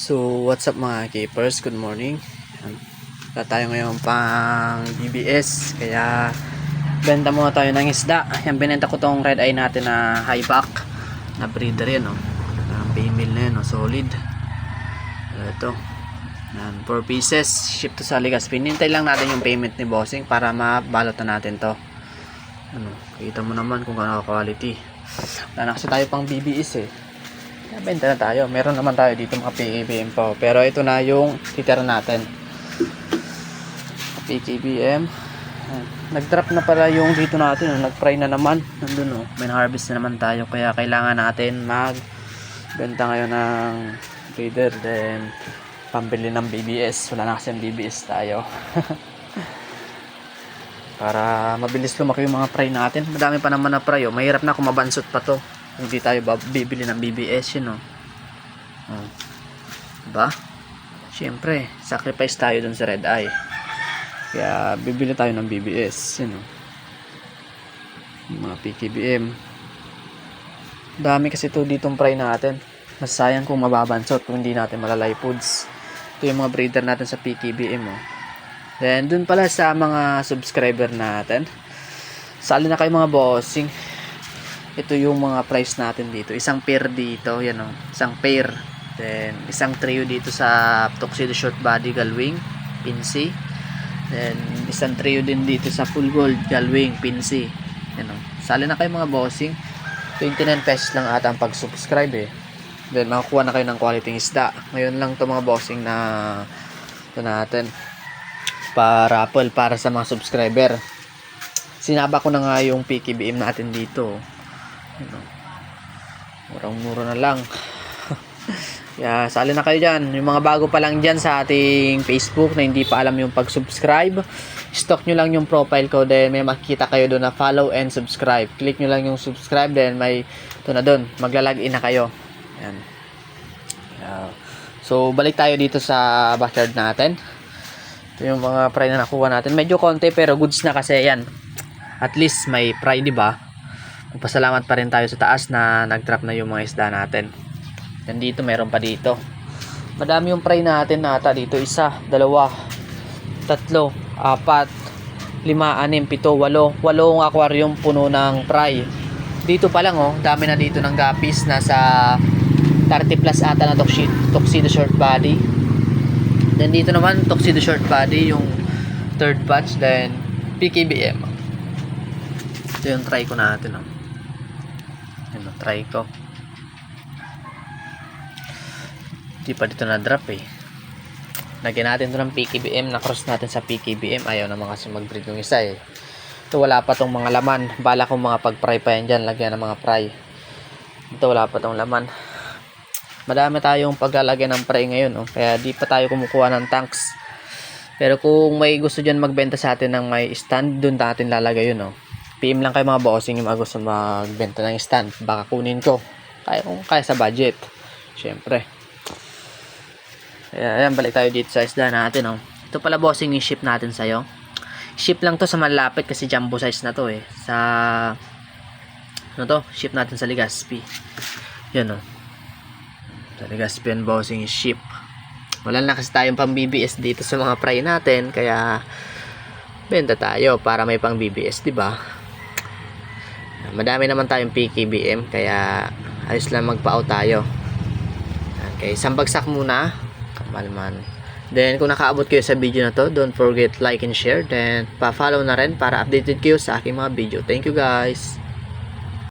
So, what's up mga keepers? Good morning. Ayan. Wala tayo ngayon pang BBS. Kaya, benta muna tayo ng isda. Yan, binenta ko tong red eye natin na high back. Na breeder yan, no? Ang female na yan, no? Solid. Ito. Yan, 4 pieces. Ship to sa Legazpi. Nintay lang natin yung payment ni Bossing para mabalot na natin to. Ano, kita mo naman kung ano quality. Wala na kasi tayo pang BBS eh. Benta na tayo. Meron naman tayo dito mga PKBM po. Pero ito na yung titira natin. PKBM. Nag-drop na pala yung dito natin. Nag-fry na naman. Nandun oh. May harvest na naman tayo. Kaya kailangan natin mag benta ngayon ng breeder. Then pambili ng BBS. Wala na kasi BBS tayo. Para mabilis lumaki yung mga fry natin. Madami pa naman na fry. Oh. Mahirap na kung mabansot pa to. Kung di tayo bibili ng BBS yun oh. Oh. Diba? Siyempre, sacrifice tayo dun sa red eye. Kaya bibili tayo ng BBS. Yun oh. Mga PKBM. Dami kasi to ditong fry natin. Mas sayang kung mababansot kung hindi natin malalay foods. Ito yung mga breeder natin sa PKBM oh. Then dun pala sa mga subscriber natin. Sali na kayo mga bossing. Ito yung mga price natin dito. Isang pair dito, yan oh. Isang pair. Then isang trio dito sa Tuxedo Short Body Galwing, Pinsi. Then isang trio din dito sa Full Gold Galwing, Pinsi. Yan oh. Sali na kayo mga bossing. 29 pesos lang ata ang pag-subscribe eh. Then makakuha na kayo ng quality isda. Ngayon lang to mga bossing na ito natin para raffle para sa mga subscriber. Sinaba ko na nga yung PKBM natin dito. Ano, murang-mura na lang. Kaya sali na kayo dyan. Yung mga bago pa lang dyan sa ating Facebook na hindi pa alam yung pag-subscribe, stock nyo lang yung profile ko then may makikita kayo doon na follow and subscribe. Click nyo lang yung subscribe then may ito na doon. Maglalagin na kayo. Yan. Kaya, so balik tayo dito sa backyard natin. Ito yung mga fry na nakuha natin. Medyo konti pero goods na kasi yan. At least may fry, di ba? Magpasalamat pa rin tayo sa taas na nag-drop na yung mga isda natin. Yan dito, meron pa dito. Madami yung fry natin nata dito. Isa, dalawa, tatlo, apat, lima, anim, pito, walo. Walong aquarium puno ng fry. Dito pa lang oh, dami na dito ng gapis. Nasa 30 plus ata na tuxedo, tuxedo short body. Then dito naman tuxedo short body yung third batch then PKBM. Ito yung try ko natin oh. Try ko. Hindi pa dito na drop eh. Lagyan natin ito ng PKBM na cross natin sa PKBM. Ayaw naman kasi mag-breed yung isa eh. Ito wala pa tong mga laman. Bala kong mga pag-fry pa yan dyan. Lagyan ng mga fry. Ito wala pa tong laman madami tayong paglalagyan ng fry ngayon oh. kaya di pa tayo kumukuha ng tanks pero kung may gusto dyan magbenta sa atin ng may stand doon natin lalagay yun oh. PM lang kayo mga bossing yung gusto magbenta ng stand. Baka kunin ko. Kaya kung kaya sa budget. Syempre. Kaya ayan balik tayo dito sa isda natin oh. ito pala bossing yung ship natin sa'yo. Ship lang to sa malapit kasi jumbo size na to eh. Sa ano to? Ship natin sa Legazpi. Yun oh. Sa Legazpi Bossing Ship. Wala na kasi tayong pang BBS dito sa mga fry natin, kaya benta tayo para may pang BBS, di ba? Madami naman tayong PKBM, kaya ayos lang magpao tayo. Okay, isang bagsak muna. Kamalman. Then, kung nakaabot kayo sa video na to, don't forget like and share. Then, pa-follow na rin para updated kayo sa aking mga video. Thank you guys!